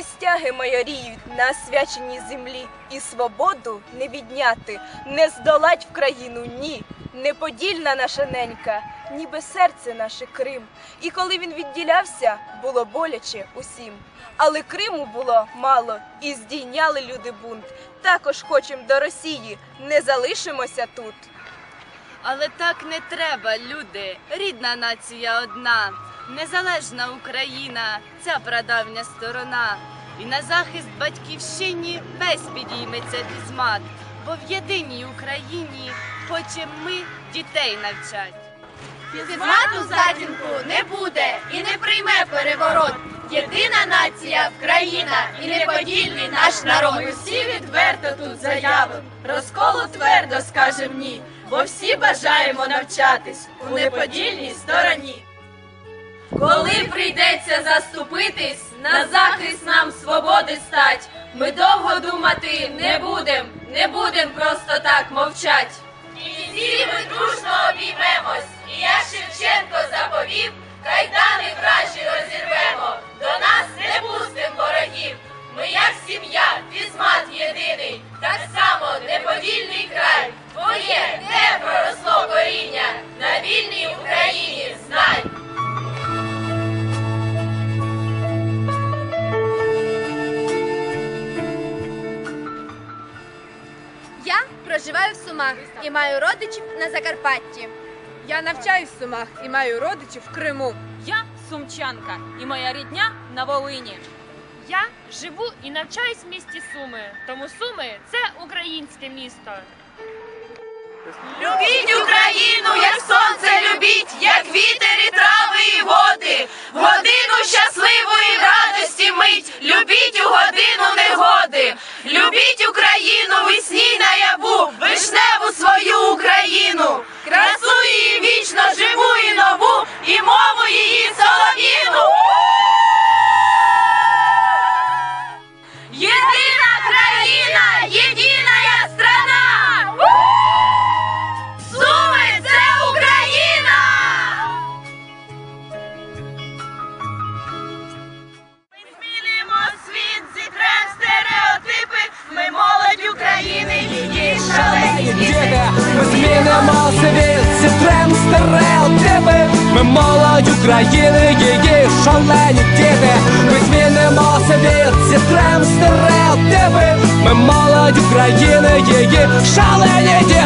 Стяги майоріють на освяченій землі, і свободу не відняти, не здолать в країну ні. Неподільна наша ненька, ніби серце наше Крим. І коли він відділявся, було боляче усім. Але Криму було мало, і здійняли люди бунт. Також хочем до Росії, не залишимося тут. Але так не треба, люди. Рідна нація одна, незалежна Україна, ця прадавня сторона. І на захист батьківщині весь підійметься візьмат, бо в єдиній Україні хочем ми дітей навчать. Фізмату затінку не буде і не прийме переворот. Єдина нація, Країна і неподільний наш народ. Ми всі відверто тут заявим. Розколу твердо скажем ні, бо всі бажаємо навчатись у неподільній стороні. Коли прийдеться заступитись, на захист нам свободи стать, ми довго думати не будем, не будем просто так мовчать. І всі ми дружно обіймемось, і я Шевченко заповів, кайдани вражі проживаю в Сумах і маю родичів на Закарпатті. Я навчаюсь в Сумах і маю родичів в Криму. Я сумчанка і моя рідня на Волині. Я живу і навчаюсь в місті Суми, тому Суми це українське місто. Любіть Україну, як сонце і мову її солов'їну. Єдина країна, єдина страна! Суми це Україна! Ми змінимо світ, зітрем стереотипи. Ми молодь України, її шалені діти, ми змінимо світ, зітрем стереотипи. Молодь України, її шалені діти. Ми змінимо світ, зітрем стереотипи. Ми молодь України, її шалені діти.